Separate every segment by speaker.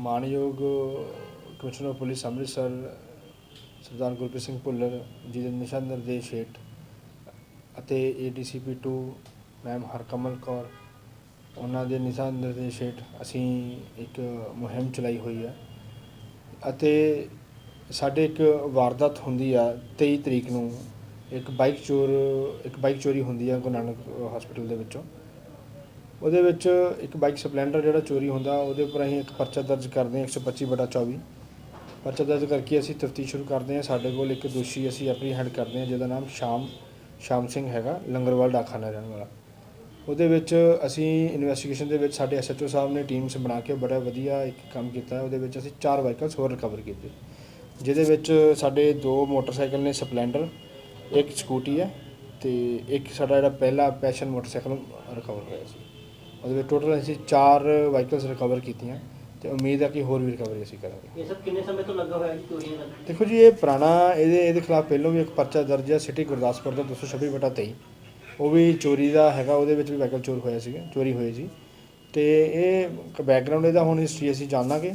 Speaker 1: ਮਾਨਯੋਗ commissioner police Amritsar, Sardar Gurpreet Singh Bhullar ji ਦੇ ਦਿਸ਼ਾ ਨਿਰਦੇਸ਼ ਹੇਠ ਅਤੇ ਏਡੀਸੀਪੀ 2 ਮੈਮ ਹਰਕਮਲ ਕੌਰ, ਉਹਨਾਂ ਦੇ ਦਿਸ਼ਾ ਨਿਰਦੇਸ਼ ਹੇਠ ਅਸੀਂ ਇੱਕ ਮੁਹਿੰਮ ਚਲਾਈ ਹੋਈ ਹੈ ਅਤੇ ਸਾਡੇ ਇੱਕ ਵਾਰਦਾਤ ਹੁੰਦੀ ਆ 23 ਤਰੀਕ ਨੂੰ, ਇੱਕ ਬਾਈਕ ਚੋਰ, ਇੱਕ ਬਾਈਕ ਚੋਰੀ ਹੁੰਦੀ ਆ ਗੁਰੂ ਨਾਨਕ ਹਸਪੀਟਲ ਦੇ ਵਿੱਚੋਂ। ਉਹਦੇ ਵਿੱਚ ਇੱਕ ਬਾਈਕ ਸਪਲੈਂਡਰ ਜਿਹੜਾ ਚੋਰੀ ਹੁੰਦਾ, ਉਹਦੇ ਉੱਪਰ ਅਸੀਂ ਇੱਕ ਪਰਚਾ ਦਰਜ ਕਰਦੇ ਹਾਂ 125 ਬਟਾ 24 ਪਰਚਾ ਦਰਜ ਕਰਕੇ ਅਸੀਂ ਤਫਤੀਸ਼ ਸ਼ੁਰੂ ਕਰਦੇ ਹਾਂ। ਸਾਡੇ ਕੋਲ ਇੱਕ ਦੋਸ਼ੀ ਅਸੀਂ ਐਪਰੀਹੈਂਡ ਕਰਦੇ ਹਾਂ, ਜਿਹਦਾ ਨਾਮ ਸ਼ਾਮ ਸ਼ਾਮ ਸਿੰਘ ਹੈਗਾ, ਲੰਗਰਵਾਲ ਡਾਕਖਾਨਾ ਰਹਿਣ ਵਾਲਾ। ਉਹਦੇ ਵਿੱਚ ਅਸੀਂ ਇਨਵੈਸਟੀਗੇਸ਼ਨ ਦੇ ਵਿੱਚ ਸਾਡੇ ਐਸਐਚਓ ਸਾਹਿਬ ਨੇ ਟੀਮਸ ਬਣਾ ਕੇ ਬੜਾ ਵਧੀਆ ਇੱਕ ਕੰਮ ਕੀਤਾ ਉਹਦੇ ਵਿੱਚ ਅਸੀਂ ਚਾਰ ਵਾਹੀਕਲਸ ਹੋਰ ਰਿਕਵਰ ਕੀਤੇ। ਜਿਹਦੇ ਵਿੱਚ ਸਾਡੇ ਦੋ ਮੋਟਰਸਾਈਕਲ ਨੇ ਸਪਲੈਂਡਰ, ਇੱਕ ਸਕੂਟੀ ਹੈ ਤੇ ਇੱਕ ਸਾਡਾ ਜਿਹੜਾ ਪਹਿਲਾ ਪੈਸ਼ਨ ਮੋਟਰਸਾਈਕਲ ਰਿਕਵਰ ਹੋਇਆ ਸੀ। ਉਹਦੇ ਵਿੱਚ ਟੋਟਲ ਅਸੀਂ ਚਾਰ ਵਾਹੀਕਲਸ ਰਿਕਵਰ ਕੀਤੀਆਂ ਤੇ ਉਮੀਦ ਹੈ ਕਿ ਹੋਰ ਵੀ ਰਿਕਵਰੀ ਅਸੀਂ ਕਰਾਂਗੇ।
Speaker 2: ਇਹ ਸਭ ਕਿੰਨੇ ਸਮੇਂ ਤੋਂ ਲੱਗਾ ਹੋਇਆ ਜੀ ਚੋਰੀਆਂ ਦਾ?
Speaker 1: ਦੇਖੋ ਜੀ ਇਹ ਪੁਰਾਣਾ ਇਹਦੇ ਇਹਦੇ ਖਿਲਾਫ ਪਹਿਲਾਂ ਵੀ ਇੱਕ ਪਰਚਾ ਦਰਜ ਹੈ ਸਿਟੀ ਗੁਰਦਾਸਪੁਰ ਦਾ 226 ਬਟਾ 23 ਉਹ ਵੀ ਚੋਰੀ ਦਾ ਹੈਗਾ ਉਹਦੇ ਵਿੱਚ ਵੀ ਵਾਹੀਕਲ ਚੋਰ ਹੋਇਆ ਸੀਗਾ ਚੋਰੀ ਹੋਈ ਸੀ। ਤੇ ਇਹ ਬੈਕਗ੍ਰਾਉਂਡ ਇਹਦਾ ਹੁਣ ਹਿਸਟਰੀ ਅਸੀਂ ਜਾਣਾਂਗੇ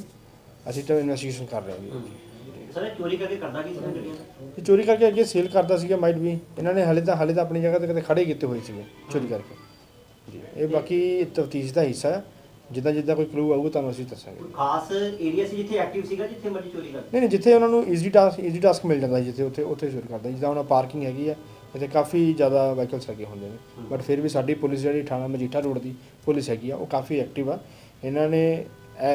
Speaker 1: ਅਸੀਂ ਤਾਂ ਇਨਵੈਸਟੀਗੇਸ਼ਨ ਕਰ ਰਹੇ ਹਾਂ। ਜੀ
Speaker 2: ਸਰ ਇਹ ਚੋਰੀ ਕਰਕੇ ਕਰਦਾ ਕੀ ਸੀ ਗੱਡੀਆਂ
Speaker 1: ਚੋਰੀ ਕਰਕੇ ਅੱਗੇ ਸੇਲ ਕਰਦਾ ਸੀਗਾ ਮਾਈਟ ਵੀ ਇਹਨਾਂ ਨੇ ਹਲੇ ਤਾਂ ਹਲੇ ਤਾਂ ਆਪਣੀ ਜਗ੍ਹਾ ਤੇ ਕਦੇ ਖੜੇ ਕੀਤੇ ਹੋਏ ਸੀਗੇ ਚੋਰੀ ਕਰਕੇ। ਇਹ ਬਾਕੀ ਤਫਤੀਸ਼ ਦਾ ਹਿੱਸਾ ਹੈ। ਜਿੱਦਾਂ ਜਿੱਦਾਂ ਕੋਈ ਕਲੂ ਆਊਗਾ ਤੁਹਾਨੂੰ ਅਸੀਂ ਦੱਸਾਂਗੇ।
Speaker 2: ਖਾਸ ਏਰੀਆ ਸੀ ਜਿੱਥੇ ਐਕਟਿਵ ਸੀਗਾ ਜਿੱਥੇ ਮਰਜ਼ੀ ਚੋਰੀ ਕਰਦਾ
Speaker 1: ਨਹੀਂ ਨਹੀਂ ਜਿੱਥੇ ਉਹਨਾਂ ਨੂੰ ਈਜ਼ੀ ਟਾਸਕ ਈਜ਼ੀ ਟਾਸਕ ਮਿਲ ਜਾਂਦਾ ਜਿੱਥੇ ਉੱਥੇ ਉੱਥੇ ਸ਼ੁਰੂ ਕਰਦਾ ਜਿੱਦਾਂ ਉਹਨਾਂ ਪਾਰਕਿੰਗ ਹੈਗੀ ਹੈ ਇੱਥੇ ਕਾਫੀ ਜ਼ਿਆਦਾ ਵਾਹੀਕਲਸ ਲੱਗੇ ਹੁੰਦੇ ਨੇ। ਬਟ ਫਿਰ ਵੀ ਸਾਡੀ ਪੁਲਿਸ ਜਿਹੜੀ ਥਾਣਾ ਮਜੀਠਾ ਰੋਡ ਦੀ ਪੁਲਿਸ ਹੈਗੀ ਆ ਉਹ ਕਾਫੀ ਐਕਟਿਵ ਆ। ਇਹਨਾਂ ਨੇ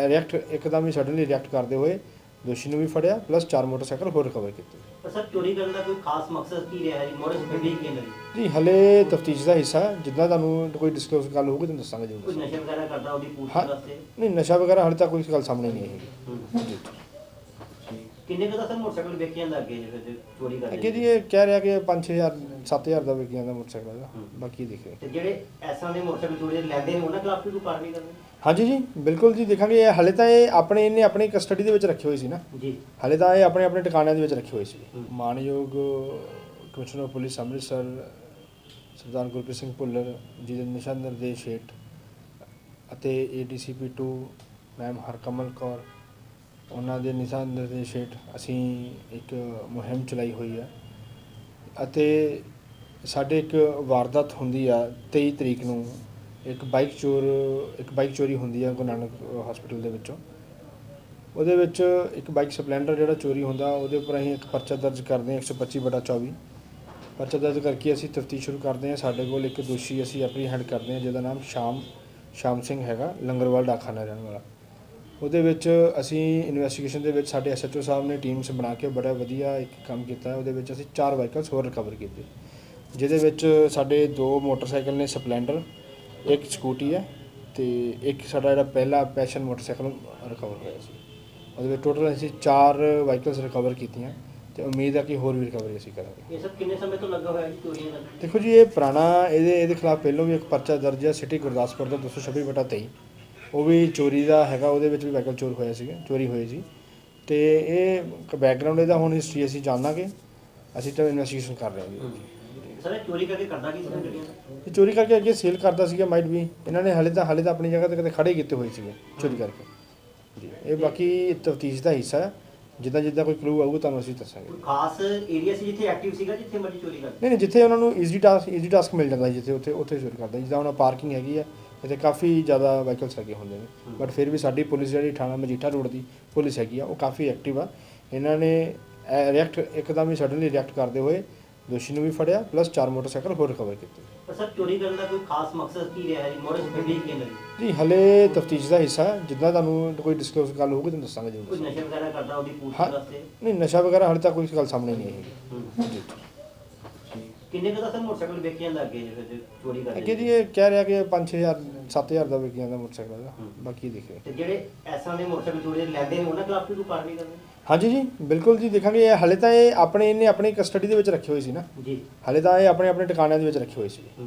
Speaker 1: ਰਿਐਕਟ ਇੱਕਦਮ ਹੀ ਸਡਨਲੀ ਰਿਐਕਟ ਕਰਦੇ ਹੋਏ ਦੋਸ਼ੀ ਨੂੰ ਵੀ ਫੜਿਆ ਪਲੱਸ ਚਾਰ ਮੋਟਰਸਾਈਕਲ ਹੋਰ ਰਿਕਵਰ ਕੀਤੇ।
Speaker 2: ਪਰ ਸਰ ਚੋਰੀ ਕਰਨ ਦਾ ਕੋਈ ਖਾਸ ਮਕਸਦ ਕੀ ਰਿਹਾ ਜੀ ਮੋਰਸ ਗੱਡੀ ਕੀ ਨਹੀਂ
Speaker 1: ਜੀ ਹਲੇ ਤਫਤੀਸ਼ ਦਾ ਹਿੱਸਾ ਹੈ। ਜਿੱਦਾਂ ਤੁਹਾਨੂੰ ਕੋਈ ਡਿਸਕਲੋਜ਼ ਗੱਲ ਹੋਊਗੀ ਤੁਹਾਨੂੰ ਦੱਸਾਂਗੇ
Speaker 2: ਕੋਈ ਨਸ਼ਾ ਵਗੈਰਾ ਕਰਦਾ ਉਹਦੀ
Speaker 1: ਹਾਂ।
Speaker 2: ਪੂਛ ਵਾਸਤੇ
Speaker 1: ਨਹੀਂ ਨਸ਼ਾ ਵਗੈਰਾ ਹਲੇ ਤੱਕ ਕੋਈ ਗੱਲ ਸਾਹਮਣੇ ਨਹੀਂ ਆਈ। ਜੀ।
Speaker 2: ਕਿੰਨੇ ਕੁ ਦਾ ਸਰ ਮੋਟਰਸਾਈਕਲ ਵੇਚ ਜਾਂਦਾ ਅੱਗੇ ਜੇ ਫਿਰ ਚੋਰੀ ਕਰਦੇ
Speaker 1: ਅੱਗੇ ਜੀ ਇਹ ਕਹਿ ਰਿਹਾ ਕਿ 5000 7000 ਦਾ ਵਿਕ ਜਾਂਦਾ ਮੋਟਰਸਾਈਕਲ ਦਾ
Speaker 2: ਹੂੰ।
Speaker 1: ਬਾਕੀ ਦੇਖੇ
Speaker 2: ਤੇ ਜਿਹੜੇ ਐਸਾਂ ਦੇ ਮੋਟਰਸਾਈਕਲ ਚੋਰੀ ਦੇ ਲੈਂਦੇ ਨੇ ਉਹਨਾਂ ਖਿਲਾਫ ਵੀ ਕੋਈ ਕਾਰਵਾਈ ਕਰਨੀ?
Speaker 1: ਹਾਂਜੀ ਜੀ ਬਿਲਕੁਲ ਜੀ ਦੇਖਾਂਗੇ ਇਹ ਹਲੇ ਤਾਂ ਇਹ ਆਪਣੇ ਇਹਨੇ ਆਪਣੀ ਕਸਟਡੀ ਦੇ ਵਿੱਚ ਰੱਖੇ ਹੋਏ ਸੀ ਨਾ।
Speaker 2: ਜੀ।
Speaker 1: ਹਲੇ ਤਾਂ ਇਹ ਆਪਣੇ ਆਪਣੇ ਟਿਕਾਣਿਆਂ ਦੇ ਵਿੱਚ ਰੱਖੇ ਹੋਏ ਸੀ।
Speaker 2: ਹੂੰ।
Speaker 1: ਮਾਨਯੋਗ ਕਮਿਸ਼ਨਰ ਪੁਲਿਸ ਅੰਮ੍ਰਿਤਸਰ ਸਰਦਾਰ ਗੁਰਪ੍ਰੀਤ ਸਿੰਘ ਭੁੱਲਰ ਜੀ ਦੇ ਦਿਸ਼ਾ ਨਿਰਦੇਸ਼ ਹੇਠ ਅਤੇ ਏਡੀਸੀਪੀ 2 ਮੈਮ ਹਰਕਮਲ ਕੌਰ ਉਹਨਾਂ ਦੇ ਦਿਸ਼ਾ ਨਿਰਦੇਸ਼ ਹੇਠ ਅਸੀਂ ਇੱਕ ਮੁਹਿੰਮ ਚਲਾਈ ਹੋਈ ਹੈ ਅਤੇ ਸਾਡੇ ਇੱਕ ਵਾਰਦਾਤ ਹੁੰਦੀ ਆ 23 ਤਰੀਕ ਨੂੰ, ਇੱਕ ਬਾਈਕ ਚੋਰ, ਇੱਕ ਬਾਈਕ ਚੋਰੀ ਹੁੰਦੀ ਆ ਗੁਰੂ ਨਾਨਕ ਹਸਪੀਟਲ ਦੇ ਵਿੱਚੋਂ। ਉਹਦੇ ਵਿੱਚ ਇੱਕ ਬਾਈਕ ਸਪਲੈਂਡਰ ਜਿਹੜਾ ਚੋਰੀ ਹੁੰਦਾ, ਉਹਦੇ ਉੱਪਰ ਅਸੀਂ ਇੱਕ ਪਰਚਾ ਦਰਜ ਕਰਦੇ ਹਾਂ 125 ਬਟਾ 24 ਪਰਚਾ ਦਰਜ ਕਰਕੇ ਅਸੀਂ ਤਫਤੀਸ਼ ਸ਼ੁਰੂ ਕਰਦੇ ਹਾਂ। ਸਾਡੇ ਕੋਲ ਇੱਕ ਦੋਸ਼ੀ ਅਸੀਂ ਐਪਰੀਹੈਂਡ ਕਰਦੇ ਹਾਂ, ਜਿਹਦਾ ਨਾਮ ਸ਼ਾਮ ਸ਼ਾਮ ਸਿੰਘ ਹੈਗਾ, ਲੰਗਰਵਾਲ ਡਾਕਖਾਨਾ ਰਹਿਣ ਵਾਲਾ। ਉਹਦੇ ਵਿੱਚ ਅਸੀਂ ਇਨਵੈਸਟੀਗੇਸ਼ਨ ਦੇ ਵਿੱਚ ਸਾਡੇ ਐਸਐਚਓ ਸਾਹਿਬ ਨੇ ਟੀਮਸ ਬਣਾ ਕੇ ਬੜਾ ਵਧੀਆ ਇੱਕ ਕੰਮ ਕੀਤਾ। ਉਹਦੇ ਵਿੱਚ ਅਸੀਂ ਚਾਰ ਵਾਹੀਕਲਸ ਹੋਰ ਰਿਕਵਰ ਕੀਤੇ। ਜਿਹਦੇ ਵਿੱਚ ਸਾਡੇ ਦੋ ਮੋਟਰਸਾਈਕਲ ਨੇ ਸਪਲੈਂਡਰ ਇੱਕ ਸਕੂਟੀ ਹੈ ਤੇ ਇੱਕ ਸਾਡਾ ਜਿਹੜਾ ਪਹਿਲਾ ਪੈਸ਼ਨ ਮੋਟਰਸਾਈਕਲ ਰਿਕਵਰ ਹੋਇਆ ਸੀ। ਉਹਦੇ ਵਿੱਚ ਟੋਟਲ ਅਸੀਂ ਚਾਰ ਵਾਹੀਕਲਸ ਰਿਕਵਰ ਕੀਤੀਆਂ ਤੇ ਉਮੀਦ ਹੈ ਕਿ ਹੋਰ ਵੀ ਰਿਕਵਰੀ ਅਸੀਂ ਕਰਾਂਗੇ।
Speaker 2: ਇਹ ਸਭ ਕਿੰਨੇ ਸਮੇਂ ਤੋਂ ਲੱਗਾ ਹੋਇਆ ਜੀ ਚੋਰੀਆਂ ਦਾ?
Speaker 1: ਦੇਖੋ ਜੀ ਇਹ ਪੁਰਾਣਾ ਇਹਦੇ ਇਹਦੇ ਖਿਲਾਫ ਪਹਿਲਾਂ ਵੀ ਇੱਕ ਪਰਚਾ ਦਰਜ ਹੈ ਸਿਟੀ ਗੁਰਦਾਸਪੁਰ ਦਾ 226 ਬਟਾ 23 ਉਹ ਵੀ ਚੋਰੀ ਦਾ ਹੈਗਾ ਉਹਦੇ ਵਿੱਚ ਵੀ ਵਾਹੀਕਲ ਚੋਰ ਹੋਇਆ ਸੀਗਾ ਚੋਰੀ ਹੋਈ ਸੀ। ਤੇ ਇਹ ਬੈਕਗ੍ਰਾਉਂਡ ਇਹਦਾ ਹੁਣ ਹਿਸਟਰੀ ਅਸੀਂ ਜਾਣਾਂਗੇ। ਅਸੀਂ ਤਾਂ ਇਨਵੈਸਟੀਗੇਸ਼ਨ ਕਰ ਰਹੇ ਹਾਂ। ਜੀ
Speaker 2: ਸਰ ਇਹ ਚੋਰੀ ਕਰਕੇ ਕਰਦਾ ਕੀ ਸੀ ਗੱਡੀਆਂ? ਦਾ
Speaker 1: ਇਹ ਚੋਰੀ ਕਰਕੇ ਅੱਗੇ ਸੇਲ ਕਰਦਾ ਸੀਗਾ ਮਾਈਟ ਵੀ ਇਹਨਾਂ ਨੇ ਹਲੇ ਤਾਂ ਹਲੇ ਤਾਂ ਆਪਣੀ ਜਗ੍ਹਾ ਤੇ ਕਦੇ ਖੜੇ ਕੀਤੇ ਹੋਏ ਸੀਗੇ ਚੋਰੀ ਕਰਕੇ। ਜੀ ਇਹ ਬਾਕੀ ਤਫਤੀਸ਼ ਦਾ ਹਿੱਸਾ ਹੈ ਜਿੱਦਾਂ ਜਿੱਦਾਂ ਕੋਈ ਕਲੂ ਆਊਗਾ ਤੁਹਾਨੂੰ ਅਸੀਂ ਦੱਸਾਂਗੇ।
Speaker 2: ਕੋਈ ਖਾਸ ਏਰੀਆ ਸੀ ਜਿੱਥੇ ਐਕਟਿਵ ਸੀਗਾ ਜਿੱਥੇ ਮਰਜ਼ੀ ਚੋਰੀ ਕਰਦਾ
Speaker 1: ਨਹੀਂ ਨਹੀਂ ਜਿੱਥੇ ਉਹਨਾਂ ਨੂੰ ਈਜ਼ੀ ਟਾਸਕ ਈਜ਼ੀ ਟਾਸਕ ਮਿਲ ਜਾਂਦਾ ਸੀ ਜਿੱਥੇ ਉੱਥੇ ਉੱਥੇ ਸ਼ੁਰੂ ਕਰਦਾ ਜਿੱਦਾਂ ਉਹਨਾਂ ਪਾਰਕਿੰਗ ਹੈਗੀ ਹੈ ਇੱਥੇ ਕਾਫੀ ਜ਼ਿਆਦਾ ਵਾਹੀਕਲਸ ਲੱਗੇ ਹੁੰਦੇ ਨੇ। ਬਟ ਫਿਰ ਵੀ ਸਾਡੀ ਪੁਲਿਸ ਜਿਹੜੀ ਥਾਣਾ ਮਜੀਠਾ ਰੋਡ ਦੀ ਪੁਲਿਸ ਹੈਗੀ ਆ ਉਹ ਕਾਫੀ ਐਕਟਿਵ ਆ। ਇਹਨਾਂ ਨੇ ਰਿਐਕਟ ਇੱਕਦਮ ਹੀ ਸਡਨਲੀ ਰਿਐਕਟ ਕਰਦੇ ਹੋਏ ਦੋਸ਼ੀ ਨੂੰ ਵੀ ਫੜਿਆ ਪਲੱਸ ਚਾਰ ਮੋਟਰਸਾਈਕਲ ਹੋਰ ਰਿਕਵਰ ਕੀਤੇ।
Speaker 2: ਪਰ ਸਰ ਚੋਰੀ ਕਰਨ ਦਾ ਕੋਈ ਖਾਸ ਮਕਸਦ ਕੀ ਰਿਹਾ ਜੀ ਮੋਰਸ ਗੱਡੀ ਕੀ ਨਹੀਂ
Speaker 1: ਜੀ ਹਲੇ ਤਫਤੀਸ਼ ਦਾ ਹਿੱਸਾ। ਜਿੱਦਾਂ ਤੁਹਾਨੂੰ ਕੋਈ ਡਿਸਕਲੋਜ਼ ਗੱਲ ਹੋਊਗੀ ਤੁਹਾਨੂੰ ਦੱਸਾਂਗੇ
Speaker 2: ਕੋਈ
Speaker 1: ਜੀ
Speaker 2: ਨਸ਼ਾ ਵਗੈਰਾ ਕਰਦਾ ਉਹਦੀ ਪੂਛ। ਵਾਸਤੇ
Speaker 1: ਨਹੀਂ ਨਸ਼ਾ ਵਗੈਰਾ ਹਲੇ ਤੱਕ ਕੋਈ ਗੱਲ ਸਾਹਮਣੇ ਨਹੀਂ ਆਈ ਜੀ।
Speaker 2: ਕਿੰਨੇ ਕੁ ਦਾ ਸਰ ਮੋਟਰਸਾਈਕਲ ਵੇਚ ਜਾਂਦਾ ਅੱਗੇ ਜੇ ਫਿਰ ਚੋਰੀ ਕਰਦੇ
Speaker 1: ਅੱਗੇ ਜੀ ਇਹ ਕਹਿ ਰਿਹਾ ਕਿ 5000 7000 ਦਾ ਵਿਕ ਜਾਂਦਾ ਮੋਟਰਸਾਈਕਲ ਦਾ
Speaker 2: ਹੂੰ।
Speaker 1: ਬਾਕੀ ਦੇਖੇ
Speaker 2: ਤੇ ਜਿਹੜੇ ਐਸਾਂ ਦੇ ਮੋਟਰਸਾਈਕਲ ਚੋਰੀ ਦੇ ਲੈਂਦੇ ਨੇ ਉਹਨਾਂ ਖਿਲਾਫ ਵੀ ਕੋਈ ਕਾਰਵਾਈ ਕਰਨੀ?
Speaker 1: ਹਾਂਜੀ ਜੀ ਬਿਲਕੁਲ ਜੀ ਦੇਖਾਂਗੇ ਇਹ ਹਲੇ ਤਾਂ ਇਹ ਆਪਣੇ ਇਹਨੇ ਆਪਣੀ ਕਸਟਡੀ ਦੇ ਵਿੱਚ ਰੱਖੇ ਹੋਏ ਸੀ ਨਾ।
Speaker 2: ਜੀ।
Speaker 1: ਹਲੇ ਤਾਂ ਇਹ ਆਪਣੇ ਆਪਣੇ ਟਿਕਾਣਿਆਂ ਦੇ ਵਿੱਚ ਰੱਖੇ ਹੋਏ ਸੀ।